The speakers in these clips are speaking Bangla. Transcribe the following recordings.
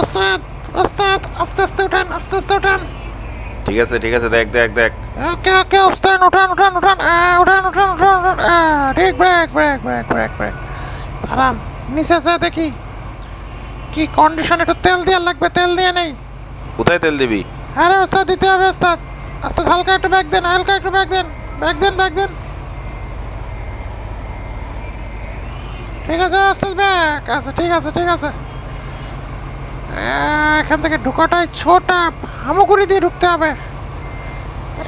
ওস্তাদ ওস্তাদ আস্তে আস্তে উঠান আস্তে আস্তে উঠান। ঠিক আছে ঠিক আছে দেখ দেখ দেখ। ওকে ওকে ওস্তাদ উঠান উঠান উঠান আহ, উঠান উঠান উঠান উঠান ঠিক break break break break break দাঁড়ান নিচে যা দেখি। কি কন্ডিশন একটু তেল দেওয়ার লাগবে তেল দিয়ে নেই। কোথায় তেল দিবি? আরে ওস্তাদ দিতে হবে ওস্তাদ। ওস্তাদ হালকা একটু ব্যাগ দেন হালকা একটু ব্যাগ দেন ব্যাগ দেন ব্যাগ দেন। ঠিক আছে ওস্তাদ ব্যাগ আচ্ছা ঠিক আছে ঠিক আছে। এখান থেকে ঢোকাটাই ছোটা। হামুগুড়ি দিয়ে ঢুকতে হবে।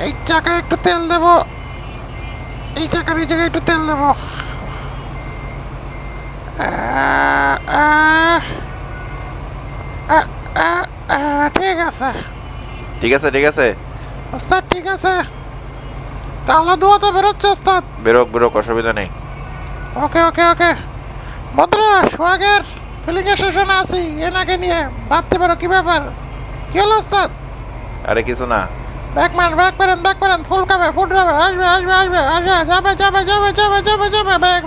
এই চাকায় একটু তেল দেবো। এই চাকার এই জায়গায় একটু তেল দেবো। ঠিক আছে। ঠিক আছে ঠিক আছে। ওস্তাদ ঠিক আছে। কালো ধোয়া তো বেরোচ্ছে ওস্তাদ। বেরোক বেরোক অসুবিধা নেই। ওকে ওকে ওকে। বন্ধুরা সোহাগের ফিলিং স্টেশনে আছি। এনাকে নিয়ে ভাবতে পারো কি ব্যাপার? কি হলো ওস্তাদ? আরে কিছু না। ব্যাক মার ব্যাক মারেন ব্যাক মারেন ফুল খাবে ফুল খাবে আসবে আসবে আসবে আসবে যাবে যাবে যাবে যাবে যাবে যাবে ব্যাক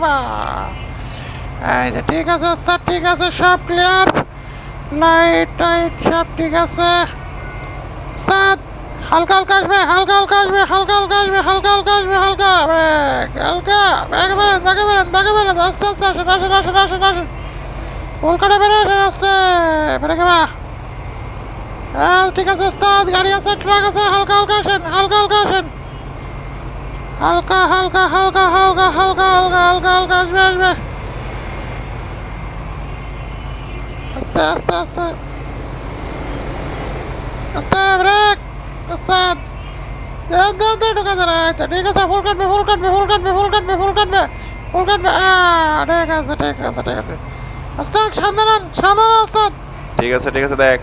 এই যে ঠিক আছে ওস্তাদ ঠিক আছে সব ক্লিয়ার লাইট টাইট সব ঠিক আছে। ওস্তাদ হালকা হালকা আসবে হালকা হালকা আসবে হালকা হালকা আসবে হালকা হালকা আসবে হালকা ব্রেক হালকা ব্যাগে বেরেন ব্যাগে বেরেন ব্যাগে বেরেন আস্তে আস্তে আসেন আসেন আসেন আসেন আসেন। ফুল কাটে বেরে আসেন আস্তে ব্রেকে বা হ্যাঁ ঠিক আছে ওস্তাদ গাড়ি আছে ট্রাক আছে হালকা হালকা আসেন হালকা হালকা আসেন হালকা হালকা হালকা হালকা হালকা হালকা হালকা হালকা আসবে আসবে আস্তে আস্তে আস্তে আস্তে ব্রেক ওস্তাদ দে দে দে ঢুকে যা রে ঠিক আছে ফুল কাটবে ফুল কাটবে ফুল কাটবে ফুল কাটবে ফুল কাটবে ফুল কাটবে আহ, ঠিক আছে ঠিক আছে ঠিক আছে ওস্তাদ সামনে নেন ওস্তাদ ঠিক আছে ঠিক আছে দেখ।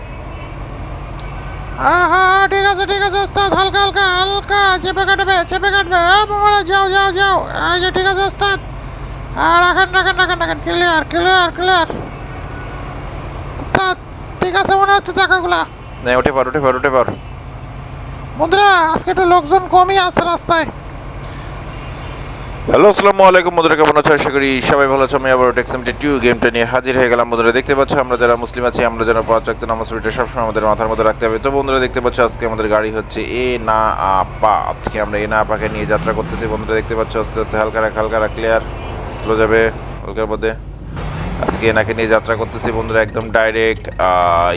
হ্যাঁ হ্যাঁ ঠিক আছে ঠিক আছে ওস্তাদ হালকা হালকা হালকা চেপে কাটবে চেপে কাটবে। হ্যাঁ যাও যাও যাও। এই যে ঠিক আছে ওস্তাদ হ্যাঁ রাখেন রাখেন রাখেন রাখেন। ক্লিয়ার ক্লিয়ার ক্লিয়ার ওস্তাদ ঠিক আছে মনে হচ্ছে চাকাগুলা। না উঠে পার উঠে পার উঠে পার বন্ধুরা আজকে একটু লোকজন কমই আছে রাস্তায়। হ্যালো, আসসালামু আলাইকুম। বন্ধুরা কেমন আছো? আশা করি সবাই ভালো আছো। আমি আবার টেক্সামটি টু গেমটা নিয়ে হাজির হয়ে গেলাম। বন্ধুরা দেখতে পাচ্ছ, আমরা যারা মুসলিম আছি, আমরা যারা পাঁচ রাখতে নামাজ পড়িটা সবসময় আমাদের মাথার মধ্যে রাখতে হবে। তো বন্ধুরা, দেখতে পাচ্ছ, আজকে আমাদের গাড়ি হচ্ছে এ না আপা আজকে আমরা এ না আপাকে নিয়ে যাত্রা করতেছি। বন্ধুরা, দেখতে পাচ্ছ, আস্তে আস্তে হালকা রাখ হালকা রাখ ক্লিয়ার স্লো যাবে, হালকার মধ্যে। আজকে এনাকে নিয়ে যাত্রা করতেছি। বন্ধুরা, একদম ডাইরেক্ট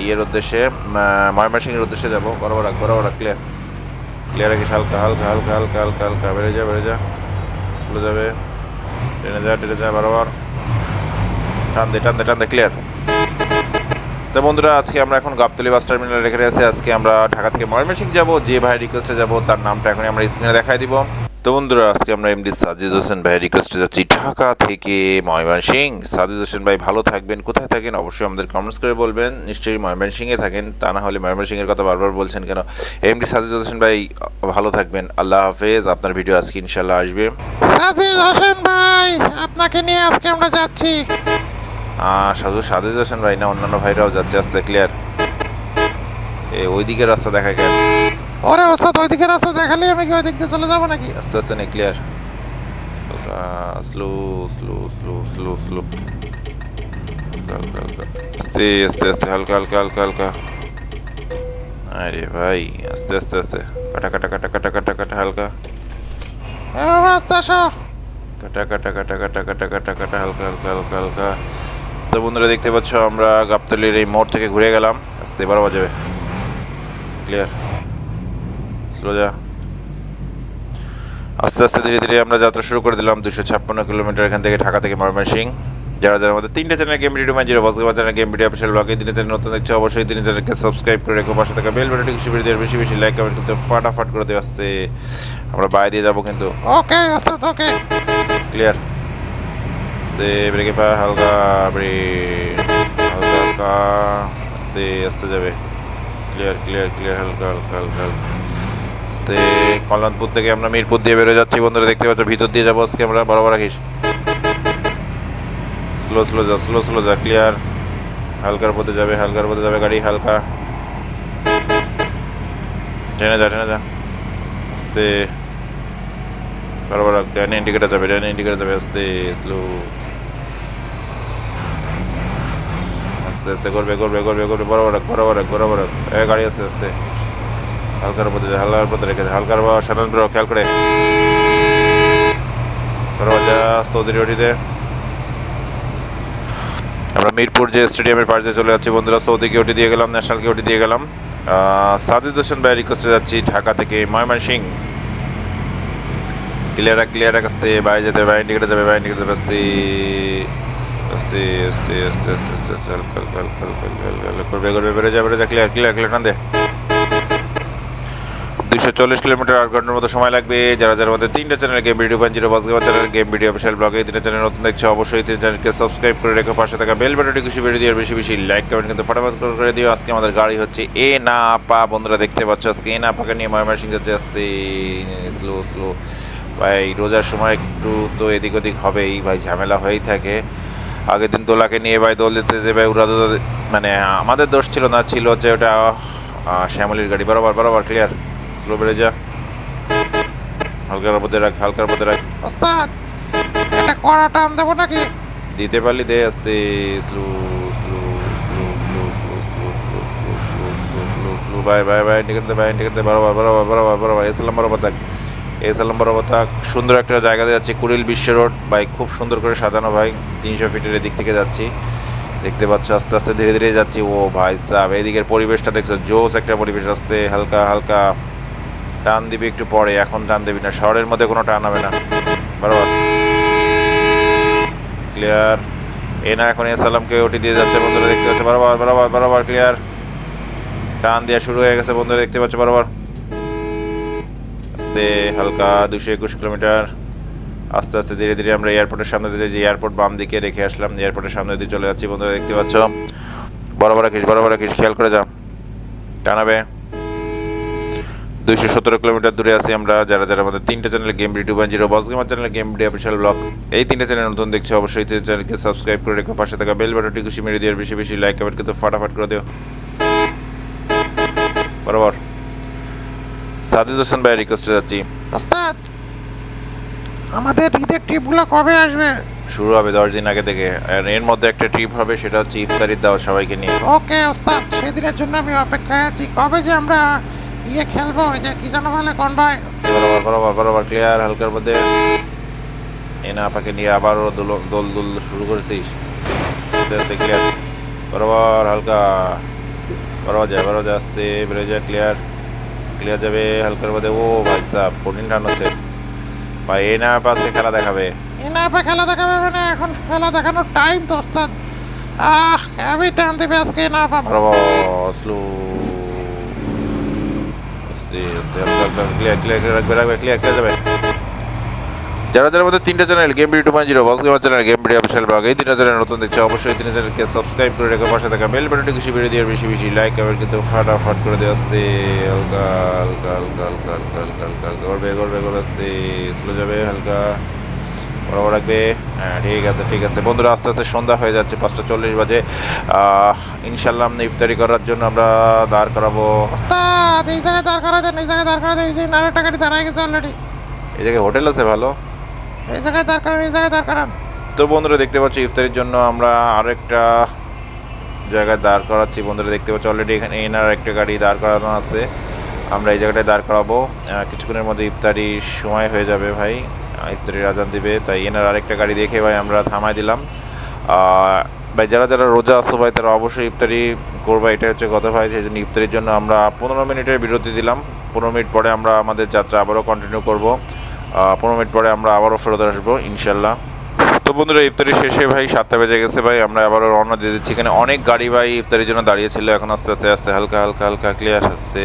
ইয়ের উদ্দেশ্যে ময়মনসিংহের উদ্দেশ্যে যাব। বরাবর রাখ বরাবর রাখ ক্লিয়ার ক্লিয়ার রাখিস হালকা হালকা হালকা হালকা হালকা হালকা, বেড়ে যা বেড়ে যা। স্লো যাবে। ট্রেনে যাওয়া ট্রেনে যায় বারবার। টান দে টান দে ক্লিয়ার তো বন্ধুরা, আজকে আমরা এখন গাবতলি বাস টার্মিনাল এখানে আছি আজকে আমরা ঢাকা থেকে ময়মনসিংহ যাব, যে ভাই রিকোয়েস্টে যাব, তার নামটা এখন আমরা স্ক্রিনে দেখাই দিব। তো বন্ধুরা আজকে আমরা এমডি সাজিদ হোসেন ভাই রিকোয়েস্টে যাচ্ছি ঢাকা থেকে ময়মনসিংহ। সাজিদ হোসেন ভাই ভালো থাকবেন। কোথায় থাকেন? অবশ্যই আমাদের কমেন্টস করে বলবেন। নিশ্চয়ই ময়মনসিংহে থাকেন। তা না হলে ময়মনসিংহের কথা বারবার বলছেন কেন? এমডি সাজিদ হোসেন ভাই ভালো থাকবেন। আল্লাহ হাফেজ। আপনার ভিডিও আজকে ইনশাল্লাহ আসবে। সাজিদ হোসেন ভাই আপনাকে নিয়ে আজকে আমরা যাচ্ছি। সাধু সাদিদ হোসেন ভাই না অন্যান্য ভাইরাও যাচ্ছে আস্তে ক্লিয়ার এ ওইদিকে রাস্তা দেখা গেল। ওরে ওস্তাদ ওইদিকে রাস্তা দেখালে আমি কি ওই দিক দিয়ে চলে যাব নাকি আস্তে আস্তে নে clear slow slow slow slow slow আস্তে আস্তে আস্তে হালকা হালকা হালকা হালকা আরে ভাই আস্তে আস্তে আস্তে কাটা কাটা কাটা কাটা কাটা কাটা হালকা আস্তে আসো কাটা কাটা কাটা কাটা কাটা কাটা কাটা হালকা হালকা হালকা হালকা তো বন্ধুরা দেখতে পাচ্ছ আমরা গাবতলির এই মোড় থেকে ঘুরে গেলাম আস্তে এবার বাজাবে ক্লিয়ার আস্তে আস্তে ধীরে ধীরে আমরা যাত্রা শুরু করে দিলাম দুশো ছাপ্পান্ন কিলোমিটার এখান থেকে ঢাকা থেকে ময়মনসিংহ যারা যারা আমাদের তিনটে চ্যানেল গেম ভিডিও জিরো বসকে চ্যানেল গেম ভিডিও অফিসিয়াল ব্লগে দিনে চ্যানেল নতুন দেখছ অবশ্যই দিনে চ্যানেলকে সাবস্ক্রাইব করে রেখো। পাশে থাকা বেল বাটনটি কিছু ভিডিও বেশি বেশি লাইক কমেন্ট করতে ফাটাফাট করে দেওয়া আসতে। আমরা বাইরে দিয়ে যাব কিন্তু। ওকে ওস্তাদ ওকে ক্লিয়ার আস্তে ব্রেকে পা হালকা ব্রেক হালকা হালকা আস্তে আস্তে যাবে। ক্লিয়ার ক্লিয়ার ক্লিয়ার হালকা হালকা হালকা হালকা। আস্তে কল্যাণপুর থেকে আমরা মিরপুর দিয়ে বেরো যাচ্ছি। বন্ধুরা দেখতে পাচ্ছ ভিতর দিয়ে যাব আজকে আমরা। বরাবর রাখিস। স্লো স্লো যা স্লো স্লো যা ক্লিয়ার হালকার পথে যাবে হালকার পথে যাবে গাড়ি হালকা। ট্রেনে যা ট্রেনে যা। আস্তে। বরাবর ডানে ইন্ডিকেটার যাবে ডানে ইন্ডিকেটার যাবে আস্তে স্লো আস্তে আস্তে করবে করবে করবে করবে বরাবর রাখ, বরাবর রাখ, বরাবর রাখ। গাড়ি আস্তে আস্তে। হালকার উপরে হালকার উপরে রেখে হালকার বা সাধারণ খেয়াল করে যা সৌদি ওটিতে আমরা মিরপুর যে স্টেডিয়ামের পাশে চলে যাচ্ছি বন্ধুরা সৌদিকে ওটি দিয়ে গেলাম ন্যাশনালকে ওটি দিয়ে গেলাম সাদিদ হোসেন ভাই রিকোয়েস্টে যাচ্ছি ঢাকা থেকে ময়মনসিং ক্লিয়ার ক্লিয়ার আসতে বাইরে যেতে বাইরে যাবে বাইরে ইন্ডিকেটে যাবে আস্তে আস্তে আস্তে আস্তে আস্তে আস্তে হালকা হালকা করবে করবে বেড়ে যা বেড়ে যা ক্লিয়ার ক্লিয়ার ক্লিয়ার টান দে দুশো চল্লিশ কিলোমিটার আট ঘণ্টার মতো সময় লাগবে। যারা যারা আমাদের তিনটা channel game video point zero boss gamer channel game video official ব্লগে তিনটা চ্যানেল নতুন দেখছে, অবশ্যই তিন চ্যানেলকে সাবস্ক্রাইব করে রেখে, পাশে থাকা বেল বাটনটি খুশি বেরিয়ে দিয়ে বেশি বেশি লাইক কমেন্ট কিন্তু ফটাফট করে দিও। আজকে আমাদের গাড়ি হচ্ছে এ না পা, বন্ধুরা দেখতে পাচ্ছ আজকে এ না পাকে নিয়ে ময়মনসিং যাচ্ছে আসতে স্লো স্লো ভাই, রোজার সময় একটু তো এদিক ওদিক হবেই, ভাই, ঝামেলা হয়েই থাকে। আগের দিন দোলাকে নিয়ে ভাই দোল দিতে যে ভাই উড়া মানে আমাদের দোষ ছিল না, ছিল যে ওটা শ্যামলির গাড়ি, বরাবর বরাবর ক্লিয়ার স্লো বেড়ে যা হালকার মধ্যে রাখ হালকার মধ্যে রাখ ওস্তাদ এটা কড়া টান দেবো নাকি দিতে পারলি দে আস্তে slow slow slow slow slow slow slow slow slow slow slow slow by বাই বাই ইন্ডিকেট দে বাই ইন্ডিকেট দে বরাবর বরাবর বরাবর বরাবর এসলাম বরাবর থাক এসলাম বরাবর থাক সুন্দর একটা জায়গাতে যাচ্ছি কুড়িল বিশ্ব রোড ভাই খুব সুন্দর করে সাজানো ভাই তিনশো ফিটের দিক থেকে যাচ্ছি দেখতে পাচ্ছ আস্তে আস্তে ধীরে ধীরে যাচ্ছি ও ভাই সাহেব এইদিকের পরিবেশটা দেখছ জোস একটা পরিবেশ আস্তে হালকা হালকা টান দিবি একটু পরে, এখন টান দিবি না। শহরের মধ্যে কোনো টান হবে না। বরাবর। ক্লিয়ার এ না, এখন এসালামকে ওটি দিয়ে যাচ্ছে, বন্ধুরা দেখতে পাচ্ছে। বরাবর বরাবর বরাবর ক্লিয়ার টান দেওয়া শুরু হয়ে গেছে, বন্ধুরা দেখতে পাচ্ছে, বরাবর। আস্তে, হালকা, দুশো একুশ কিলোমিটার। আস্তে আস্তে, ধীরে ধীরে আমরা এয়ারপোর্টের সামনে দিয়ে যে এয়ারপোর্ট বাম দিকে রেখে আসলাম এয়ারপোর্টের সামনে দিয়ে চলে যাচ্ছি, বন্ধুরা দেখতে পাচ্ছ। বরাবর রাখিস বরাবর রাখিস খেয়াল করে যা। টানাবে। দুইশো সতেরো কিলোমিটার দূরে আছি আমরা। যারা যারা আমাদের তিনটে channel game video one zero boss gamer channel game video official blog এই তিনটে চ্যানেল নতুন দেখছি অবশ্যই তিন চ্যানেলকে সাবস্ক্রাইব করে রেখো পাশে থাকা বেল বাটনটি খুশি মেরে দিয়ে বেশি বেশি লাইক কমেন্ট কিন্তু ফাটাফাট করে দিও। বরাবর। সাদিদ হোসেন ভাই রিকোয়েস্টে যাচ্ছি। ওস্তাদ আমাদের ঈদের ট্রিপগুলো কবে আসবে? শুরু হবে দশ দিন আগে থেকে আর এর মধ্যে একটা ট্রিপ হবে সেটা হচ্ছে ইফতারির দাওয়া সবাইকে নিয়ে। ওকে ওস্তাদ সেদিনের জন্য আমি অপেক্ষায় আছি। কবে যে আমরা ইয়ে খেলব ওই যে কি যেন বলে কোন ভাই বরাবর বরাবর বরাবর ক্লিয়ার হালকার মধ্যে। এ না আপাকে নিয়ে আবারও দোল দোল দোল শুরু করেছিস। আস্তে আস্তে ক্লিয়ার বরাবর হালকা। বরাবর যায় বরাবর যায় আস্তে বেড়ে যায় ক্লিয়ার ক্লিয়ার যাবে হালকার মধ্যে। ও ভাই সাহ কঠিন টান হচ্ছে। ভাই এ না পাশে খেলা দেখাবে। এনাপে খেলা দেখাবে মানে এখন খেলা দেখানোর টাইম তো ওস্তাদ। আহ আমি টান দেবে আজকে না পাবো বরাবর স্লো যারা যারা মধ্যে তিনটা channel game video two point zero boss gamer channel game video official blog এই তিনটা চ্যানেল নতুন দেখছে অবশ্যই তিনটা চ্যানেলকে সাবস্ক্রাইব করে রেখে পাশে থাকা বেল বাটনটি কিছু ভিডিও দিয়ে বেশি বেশি লাইক আবার কিন্তু ফাটাফাট করে দিয়ে আসতে হালকা হালকা হালকা হালকা হালকা হালকা হালকা করবে করবে করে আসতে স্লো যাবে হালকা বরাবর রাখবে হ্যাঁ ঠিক আছে ঠিক আছে। বন্ধুরা আস্তে আস্তে সন্ধ্যা হয়ে যাচ্ছে পাঁচটা চল্লিশ বাজে। ইনশাল্লাহ আমরা ইফতারি করার জন্য আমরা দাঁড় করাবো। এই জায়গায় দাঁড় করা দেন এই জায়গায় দাঁড় করা দেন এই গাড়ি দাঁড়ায় গেছে অলরেডি এই জায়গায় হোটেল আছে ভালো? এই জায়গায় দাঁড় করান এই জায়গায় দাঁড় করান। তো বন্ধুরা দেখতে পাচ্ছি ইফতারির জন্য আমরা আরেকটা জায়গায় দাঁড় করাচ্ছি। বন্ধুরা দেখতে পাচ্ছি অলরেডি এখানে এনার একটা গাড়ি দাঁড় করানো আছে। আমরা এই জায়গাটায় দাঁড় করাবো। কিছুক্ষণের মধ্যে ইফতারির সময় হয়ে যাবে ভাই। আহ, ইফতারির আজান দিবে। তাই এনার আরেকটা গাড়ি দেখে ভাই আমরা থামাই দিলাম। ভাই যারা যারা রোজা আসো ভাই তারা অবশ্যই ইফতারি করবা। এটা হচ্ছে কথা ভাই সেই জন্য ইফতারির জন্য আমরা পনেরো মিনিটের বিরতি দিলাম। পনেরো মিনিট পরে আমরা আমাদের যাত্রা আবারও কন্টিনিউ করব। পনেরো মিনিট পরে আমরা আবারও ফেরত আসব ইনশাল্লাহ তো বন্ধুরা ইফতারি শেষে ভাই সাতটা বেজে গেছে ভাই। আমরা আবারও রওনা দিয়ে দিচ্ছি। এখানে অনেক গাড়ি ভাই ইফতারির জন্য দাঁড়িয়ে ছিল। এখন আস্তে আস্তে আস্তে হালকা হালকা হালকা ক্লিয়ার আস্তে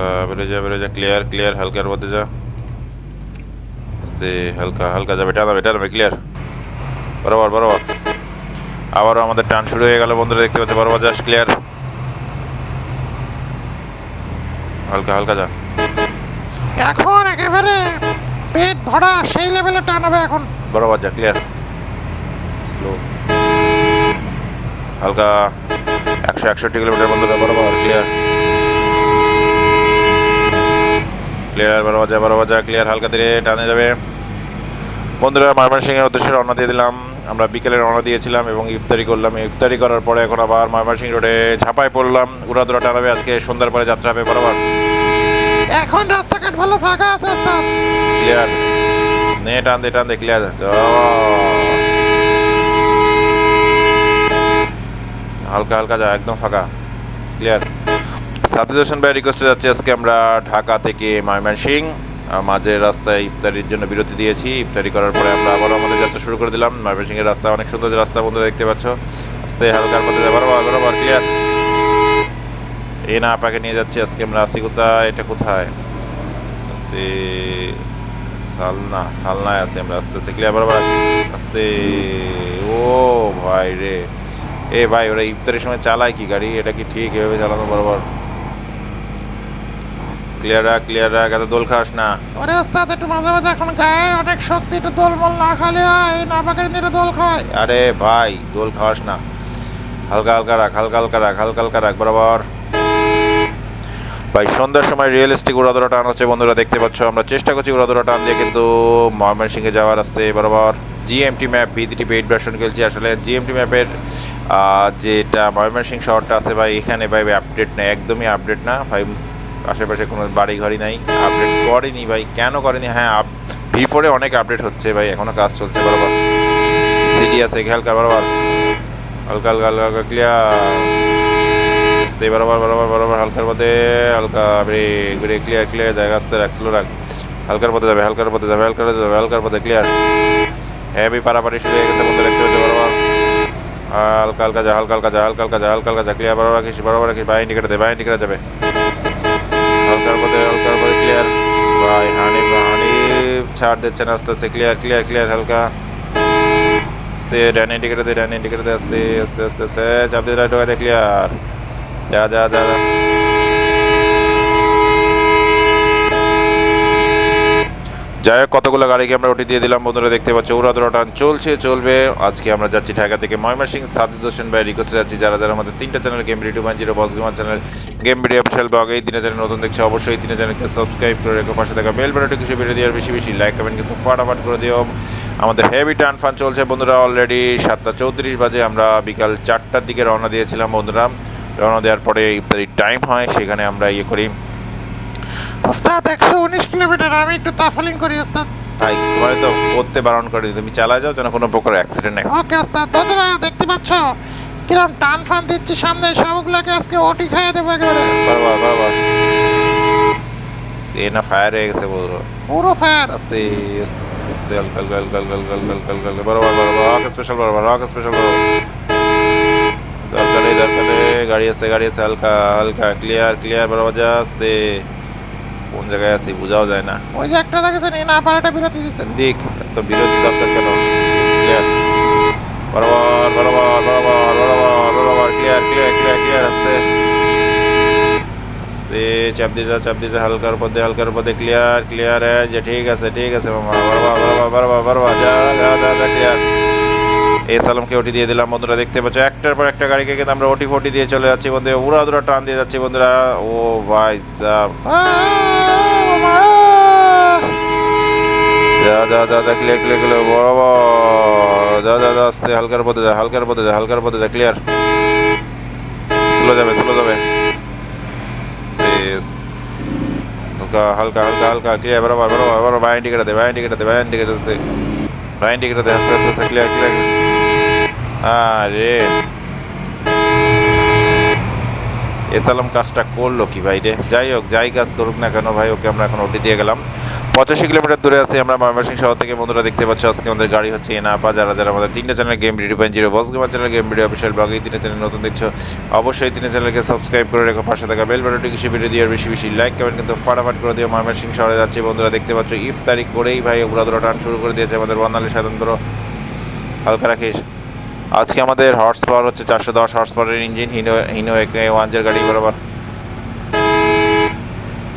হালকা বেড়ে যা বেড়ে যা ক্লিয়ার ক্লিয়ার হালকার মধ্যে যা। আস্তে হালকা হালকা যাবে টানাবে টানাবে ক্লিয়ার বরাবর বরাবর। আবারও আমাদের টান শুরু হয়ে গেল বন্ধুরা দেখতে পাচ্ছে বরাবর যাস ক্লিয়ার হালকা হালকা যা। এখন একেবারে পেট ভরা সেই লেভেলে টান হবে এখন। বরাবর যা ক্লিয়ার স্লো হালকা। একশো একষট্টি কিলোমিটার বন্ধুরা বরাবর ক্লিয়ার ক্লিয়ার বরাবর যা বরাবর যা ক্লিয়ার হালকা ধীরে টানে যাবে। বন্ধুরা ময়মনসিংহের উদ্দেশ্যে রওনা দিয়ে দিলাম। আমরা বিকেলে রওনা দিয়েছিলাম এবং ইফতারি করলাম। ইফতারি করার পরে এখন আবার ময়মনসিংহ রোডে ঝাঁপায় পড়লাম। উড়াদুরা টানাবে আজকে সন্ধ্যার পরে যাত্রা হবে বরাবর। এখন রাস্তাঘাট ভালো ফাঁকা আছে ক্লিয়ার নে টান দে টান দে ক্লিয়ার হালকা হালকা যা একদম ফাঁকা। ক্লিয়ার সাথে হোসেন ভাই রিকোয়েস্টে যাচ্ছি। আজকে আমরা ঢাকা থেকে ময়মনসিং মাঝের রাস্তায় ইফতারির জন্য বিরতি দিয়েছি। ইফতারি করার পরে আমরা আবার আমাদের যাত্রা শুরু করে দিলাম। ময়মনসিংহের রাস্তা অনেক সুন্দর রাস্তা, বন্ধুরা দেখতে পাচ্ছ। আস্তে হালকার মধ্যে বরাবর বরাবর ক্লিয়ার এই না, আপাকে নিয়ে যাচ্ছি। আজকে আমরা আসি কোথায়? এটা কোথায়? আস্তে, সালনা, সালনায় আছে আমরা। আস্তে আস্তে ক্লিয়ার বরাবর আস্তে, ও ভাই রে। এ ভাই, ওরা ইফতারের সময় চালায় কি গাড়ি? এটা কি ঠিক? এভাবে চালানো বরাবর? ক্লিয়ার রাখ ক্লিয়ার রাখ এত দোল খাস না। ওরে ওস্তাদ একটু মাঝে মাঝে এখন গায়ে অনেক শক্তি একটু দোলমল না খালে হয় এই না পাকের দিনে দোল খায়। আরে ভাই দোল খাস না। হালকা হালকা রাখ হালকা হালকা রাখ হালকা হালকা রাখ বরাবর। ভাই সন্ধ্যার সময় রিয়েলিস্টিক উড়াদোড়া টান হচ্ছে বন্ধুরা দেখতে পাচ্ছ আমরা চেষ্টা করছি উড়াদোড়া টান দিয়ে কিন্তু ময়মনসিংহে যাওয়ার রাস্তায় বরাবর। জিএমটি ম্যাপ ভিডিটি পেইড ভার্সন খেলছি আসলে জিএমটি ম্যাপের যেটা ময়মনসিংহ শহরটা আছে ভাই এখানে ভাই আপডেট নেই একদমই আপডেট না। ভাই আশেপাশে কোনো বাড়ি ঘরই নাই আপডেট করেনি ভাই। কেন করেনি? হ্যাঁ ভি ফোরে অনেক আপডেট হচ্ছে ভাই এখনও কাজ চলছে বরাবর। সিডি আছে হালকা বরাবর। হালকা হালকা হালকা হালকা ক্লিয়ার বরাবর বরাবর বরাবর, হালকার পথে, হালকা ব্রেক ব্রেক ক্লিয়ার ক্লিয়ার জায়গা আস্তে রাখছিল, রাখ। হালকার পথে যাবে, হালকার পথে যাবে, হালকার যাবে, হালকার পথে ক্লিয়ার হ্যাভি পারাপারি শুরু হয়ে গেছে, বন্ধু দেখতে পাচ্ছি বরাবর। হালকা হালকা, যা, হালকা হালকা, যা, হালকা হালকা, যা হালকা ক্লিয়ার বরাবর রাখিস বরাবর রাখিস বাই ইন্ডিকেটার দে বাই ইন্ডিকেটার যাবে হালকার পথে হালকার পথে ক্লিয়ার ভাই হানি হানি ছাড় দিচ্ছে না আস্তে আস্তে ক্লিয়ার ক্লিয়ার ক্লিয়ার হালকা আস্তে ডান ইন্ডিকেটার দে ডান ইন্ডিকেটার দে আস্তে আস্তে আস্তে আস্তে চাপ দিয়ে ঢোকা দে ক্লিয়ার যা যা যা যাই হোক, কতগুলো গাড়িকে আমরা ওটি দিয়ে দিলাম। বন্ধুরা দেখতে পাচ্ছ উড়াদুরা টান চলছে, চলবে। আজকে আমরা যাচ্ছি ঢাকা থেকে ময়মনসিং সাদিদ হোসেন ভাই রিকোয়েস্টে যাচ্ছি, যারা যারা আমাদের তিনটা channel game video one zero boss gamer channel game video official blog এই তিনটা চ্যানেল নতুন দেখছে অবশ্যই তিনটা চ্যানেলকে সাবস্ক্রাইব করে রেখো, পাশে থাকা বেল বাটনটি কিছু ভিডিও দেওয়ার বেশি বেশি লাইক কমেন্ট কিন্তু ফাটাফাট করে দিও। আমাদের হেভি টান ফান চলছে বন্ধুরা অলরেডি সাতটা চৌত্রিশ বাজে, আমরা বিকাল চারটার দিকে রওনা দিয়েছিলাম বন্ধুরা। রওনা দেওয়ার পরে ইফতারি টাইম হয়, সেখানে আমরা ইয়ে করি। ওস্তাদ একশো উনিশ কিলোমিটার আমি একটু তাফালিং করি ওস্তাদ। তাই তোমার তো করতে বারণ করে। তুমি চালা যাও যেন কোনো প্রকার অ্যাক্সিডেন্ট নেই ওকে ওস্তাদ বন্ধুরা দেখতে পাচ্ছ? কিরম টান ফান দিচ্ছি সামনে সবগুলোকে আজকে ওটি খাইয়ে দেবো একেবারে। বারবার বাবা এ না ফায়ার হয়ে গেছে বলব। পুরো ফায়ার আস্তে আস্তে হালকা হালকা হালকা হালকা হালকা হালকা হালকা হালকা বরাবর বরাবর রক স্পেশাল বরাবর রক স্পেশাল বরাবর দরকারে দরকারে গাড়ি আছে গাড়ি আছে হালকা হালকা ক্লিয়ার ক্লিয়ার বরাবর যা আস্তে। কোন জায়গায় আছি বোঝাও যায় না। ওই যে একটা দেখেছেন এই না পাড়াটা বিরতি দিচ্ছেন দিক এত বিরোধী দরকার কেন? ক্লিয়ার বরাবর বরাবর বরাবর বরাবর বরাবর ক্লিয়ার ক্লিয়ার ক্লিয়ার ক্লিয়ার আস্তে। আস্তে চাপ দিয়ে যা চাপ দিয়ে যা হালকার পথে হালকার পথে ক্লিয়ার ক্লিয়ার যে ঠিক আছে ঠিক আছে মামা বরাবর বরাবর বরাবর বরাবর যা যা যা যা ক্লিয়ার এই সালামকে ওটি দিয়ে দিলাম। বন্ধুরা দেখতে পাচ্ছ, একটার পর একটা গাড়িকে কিন্তু আমরা ওটি ফোটি দিয়ে চলে যাচ্ছি বন্ধু উড়া দুরা টান দিয়ে যাচ্ছি বন্ধুরা। ও ভাই যা যা যা যা ক্লিয়ার ক্লিয়ার ক্লিয়ার যা যা যা আস্তে হালকার পথে যা, হালকার পথে যা, হালকার পথে যা ক্লিয়ার স্লো যাবে স্লো যাবে। হালকা হালকা হালকা হালকা ক্লিয়ার বরাবর বরাবর বরাবর। বাই ইন্ডিকেটার দে বাই ইন্ডিকেটার দে বাই ইন্ডিকেটার দে বাই ইন্ডিকেটার দে আস্তে আস্তে আস্তে ক্লিয়ার ক্লিয়ার আরে। এসালাম কাজটা করল কি ভাই রে? যাই হোক, যাই কাজ করুক না কেন ভাই, ওকে আমরা এখন ওটি দিয়ে গেলাম। পঁচাশি কিলোমিটার দূরে আছি আমরা ময়মনসিং শহর থেকে বন্ধুরা দেখতে পাচ্ছ, আজকে আমাদের গাড়ি হচ্ছে এনাপা যারা যারা আমাদের তিনটা channel game video point zero boss gamer channel game video official blog এই তিনটা চ্যানেল নতুন দেখছ, অবশ্যই তিনটা চ্যানেলকে সাবস্ক্রাইব করে রেখো, পাশে থাকা বেল বাটনটি কিছু ভিডিও দিয়ে বেশি বেশি লাইক কমেন্ট কিন্তু ফাটাফাট করে দিও ময়মনসিং শহরে যাচ্ছি, বন্ধুরা দেখতে পাচ্ছ, ইফতারি করেই ভাই উড়াদুরা টান শুরু করে দিয়েছে আমাদের বর্ণালী স্বাতন্ত্র হালকা রাখিস। আজকে আমাদের হর্স পাওয়ার হচ্ছে চারশো দশ হর্স পাওয়ারের ইঞ্জিন হিনো হিনো একে ওয়ানজের গাড়ি, বরাবর।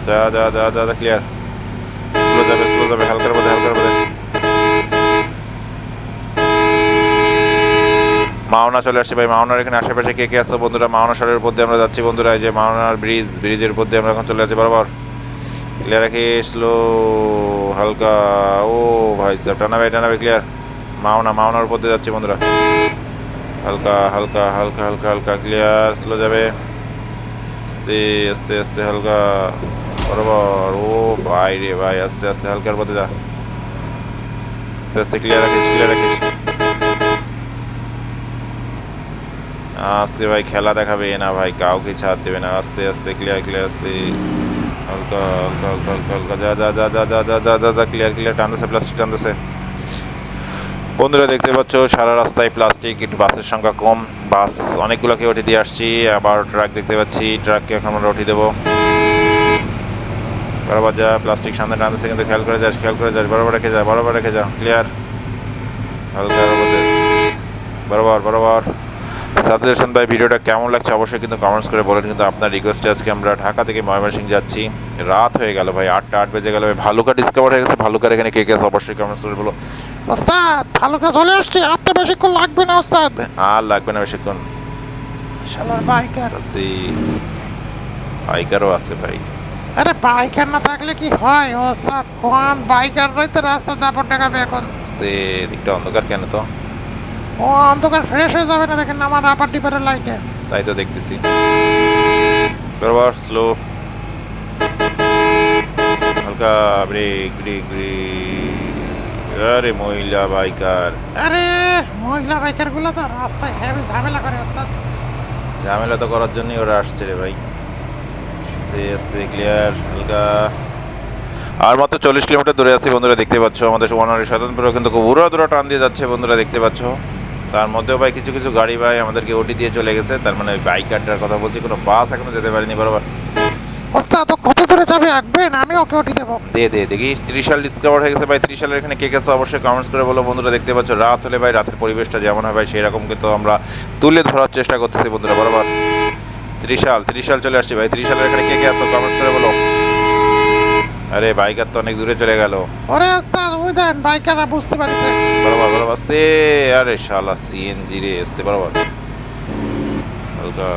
যা যা যা যা যা ক্লিয়ার স্লো যাবে স্লো যাবে, হালকার মধ্যে হালকার মধ্যে মাওনা চলে আসছে ভাই, মাওনার এখানে আশেপাশে কে কে আছে বন্ধুরা? মাওনা সরের উপর দিয়ে আমরা যাচ্ছি বন্ধুরা, এই যে মাওনার ব্রিজ ব্রিজের উপর দিয়ে আমরা এখন চলে যাচ্ছি, বরাবর। ক্লিয়ার রাখি স্লো হালকা। ও ভাই সাহেব টানাবে টানাবে ক্লিয়ার মাওনা, মাওনার উপর দিয়ে যাচ্ছে বন্ধুরা। হালকা হালকা হালকা হালকা হালকা ক্লিয়ার স্লো যাবে। আস্তে আস্তে আস্তে, হালকা, বরাবর। ও ভাই রে ভাই, আস্তে আস্তে, হালকার পথে যা। আস্তে আস্তে ক্লিয়ার রাখিস ক্লিয়ার রাখিস। আজকে ভাই, খেলা দেখাবে না ভাই, কাউকে ছাড় দেবে না। আস্তে আস্তে ক্লিয়ার ক্লিয়ার আস্তে। হালকা হালকা হালকা হালকা হালকা যা যা যা যা যা যা যা যা ক্লিয়ার ক্লিয়ার টানতেছে প্লাস্টিক টানতেছে। বন্ধুরা দেখতে পাচ্ছ, সারা রাস্তায় প্লাস্টিক বাসের সংখ্যা কম, বাস অনেকগুলোকে ওঠে দিয়ে আসছি, আবার ট্রাক দেখতে পাচ্ছি ট্রাককে এখন আমরা উঠিয়ে দেবো। বরাবর যা প্লাস্টিক সামনে টানতেছে কিন্তু খেয়াল করে যাস, খেয়াল করে যাস বরাবর রেখে যা বরাবর রেখে যা ক্লিয়ার হালকা বরাবর বরাবর সাজেশন ভাই ভিডিওটা কেমন লাগছে অবশ্যই কিন্তু কমেন্টস করে বলেন। কিন্তু আপনার রিকোয়েস্টে আজকে আমরা ঢাকা থেকে ময়মনসিংহ যাচ্ছি। রাত হয়ে গেল ভাই আটটা আট বেজে গেল ভাই। ভালুকা ডিসকভার হয়ে গেছে ভালুকার এখানে কে কে আছে অবশ্যই কমেন্টস করে বলো। ওস্তাদ ভালো কাজ চলে আসছে আর তো বেশিক্ষণ লাগবে না ওস্তাদ। আর লাগবে না বেশিক্ষণ। শালার বাইকার আস্তে বাইকারও আছে ভাই। আরে বাইকার না থাকলে কি হয় ওস্তাদ? কোন বাইকার তো রাস্তা দাপট দেখাবে এখন। আস্তে দিকটা অন্ধকার কেন তো? ও অন্ধকার ফ্রেশ হয়ে যাবে না দেখেন আমার আপার ডিপারের লাইটে তাই তো দেখতেছি। বরাবর স্লো হালকা ব্রেক ব্রেক ব্রেক আরে মহিলা বাইকার আরে মহিলা বাইকারগুলো তো রাস্তায় হেভি ঝামেলা করে ওস্তাদ। ঝামেলা তো করার জন্যই ওরা আসছে রে ভাই। আস্তে ক্লিয়ার হালকা। আর মাত্র চল্লিশ কিলোমিটার দূরে আছি বন্ধুরা দেখতে পাচ্ছ। আমাদের সুবর্ণারী স্বতন্ত্র কিন্তু খুব উড়া দুরা টান দিয়ে যাচ্ছে বন্ধুরা দেখতে পাচ্ছ। তার মধ্যেও ভাই কিছু কিছু গাড়ি ভাই আমাদেরকে ওটি দিয়ে চলে গেছে। তার মানে বাইকারটার কথা বলছি কোনো বাস এখনও যেতে পারেনি বরাবর। ওস্তাদ তো কত দূরে যাবে আঁকবেন? আমি ওকে ওটি দেবো। দে দে দেখি। ত্রিশাল ডিসকভার হয়ে গেছে ভাই। ত্রিশালের এখানে কে গেছে অবশ্যই কমেন্টস করে বলো। বন্ধুরা দেখতে পাচ্ছ রাত হলে ভাই রাতের পরিবেশটা যেমন হয় ভাই সেই রকম কিন্তু আমরা তুলে ধরার চেষ্টা করতেছি বন্ধুরা বরাবর। ত্রিশাল ত্রিশাল চলে আসছি ভাই। ত্রিশালের এখানে কে কে আছো কমেন্টস করে বলো। আরে বাইকার তো অনেক দূরে চলে গেল। ওরে ওই দেন বাইকাররা বুঝতে পারছে। বরাবর বরাবর আসতে আরে শালা সিএনজি রে আসতে বরাবর। হালকা।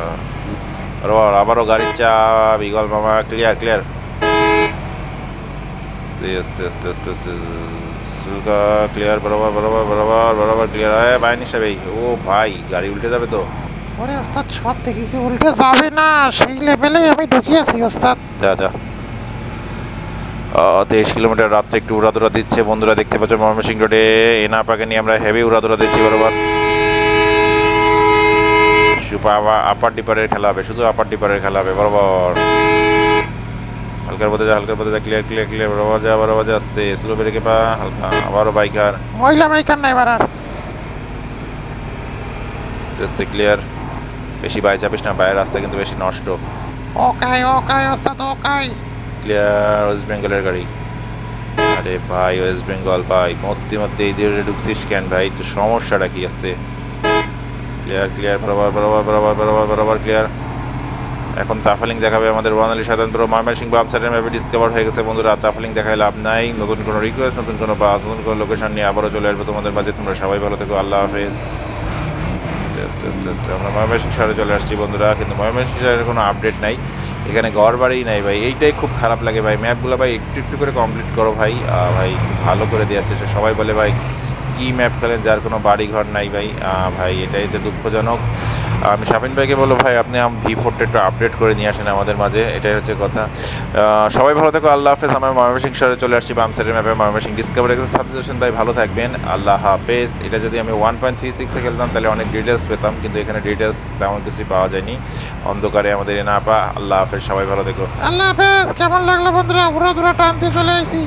বরাবর আবারও গাড়ির চাপ ইগল মামা ক্লিয়ার ক্লিয়ার আস্তে আস্তে আস্তে আস্তে আস্তে হালকা ক্লিয়ার বরাবর বরাবর বরাবর বরাবর ক্লিয়ার ভাই নিশা ভাই ও ভাই গাড়ি উল্টে যাবে তো। ওরে ওস্তাদ সব দেখেছি উল্টে যাবে না সেই লেভেলে আমি ঢুকিয়েছি ওস্তাদ। যা যা। তেইশ কিলোমিটার রাত্রে একটু উড়াদুরা দিচ্ছে। বন্ধুরা দেখতে পাচ্ছ ময়মনসিংহ রোডে এনা পাকে নিয়ে আমরা হেভি উড়াদুরা দিচ্ছি বরাবর। সুপা আপার ডিপারের খেলা হবে শুধু আপার ডিপারের খেলা হবে বরাবর। হালকার মধ্যে যা হালকার মধ্যে যা ক্লিয়ার ক্লিয়ার ক্লিয়ার বরাবর যা বরাবর যা আসতে স্লো ব্রেকে পা হালকা আবারও বাইকার মহিলা বাইকার নাই এবার আর। আস্তে আস্তে ক্লিয়ার বেশি বাই চাপিস না বাইরের রাস্তা কিন্তু বেশি নষ্ট। ওকাই ওকাই ওস্তাদ ওকাই। ক্লিয়ার ওয়েস্ট বেঙ্গলের গাড়ি। আরে ভাই ওয়েস্ট বেঙ্গল ভাই, মধ্যে মধ্যে এই দিয়ে ঢুকছিস কেন ভাই? তো সমস্যাটা কি আছে? ক্লিয়ার ক্লিয়ার বরাবর বরাবর বরাবর বরাবর বরাবর ক্লিয়ার এখন তাফালিং দেখাবে আমাদের ওয়ানালি স্বাতন্ত্র ময়মনসিংহ বাম সাইডের ম্যাপে ডিসকভার হয়ে গেছে। বন্ধুরা তাফালিং দেখায় লাভ নাই। নতুন কোনো রিকোয়েস্ট নতুন কোনো বাস নতুন কোনো লোকেশন নিয়ে আবারও চলে আসবে তোমাদের মাঝে। তোমরা সবাই ভালো থেকো, আল্লাহ হাফেজ। আস্তে আস্তে আস্তে আমরা ময়মনসিংহ শহরে চলে আসছি বন্ধুরা। কিন্তু ময়মনসিংহ শহরের কোনো আপডেট নাই। এখানে ঘর বাড়ি নাই ভাই। এইটাই খুব খারাপ লাগে ভাই। ম্যাপগুলো ভাই একটু একটু করে কমপ্লিট করো ভাই। ভাই ভালো করে দেওয়ার চেষ্টা। সবাই বলে ভাই, কী ম্যাপ খেলেন? যার কোনো বাড়ি ঘর নাই ভাই। ভাই, এটাই যে দুঃখজনক। আমি শাপিন ভাইকে বলব, ভাই, আপনি ভি ফোরটা একটু আপডেট করে নিয়ে আসেন আমাদের মাঝে, এটাই হচ্ছে কথা। সবাই ভালো থেকো, আল্লাহ হাফেজ। আমার ময়মনসিংহ শহরে চলে আসছি, বাম সাইডের ম্যাপে ময়মনসিংহ। ডিসকভার এক্সেস সাজেশন ভাই, ভালো থাকবেন, আল্লাহ হাফেজ। এটা যদি আমি ওয়ান পয়েন্ট থ্রি সিক্সে খেলতাম, তাহলে অনেক ডিটেলস পেতাম, কিন্তু এখানে ডিটেলস তেমন কিছুই পাওয়া যায়নি। অন্ধকারে আমাদের এ না পা আল্লাহ হাফেজ, সবাই ভালো থেকো। আল্লাহ হাফেজ, কেমন লাগল বন্ধুরা? উড়া দুরা টানতে চলে আসি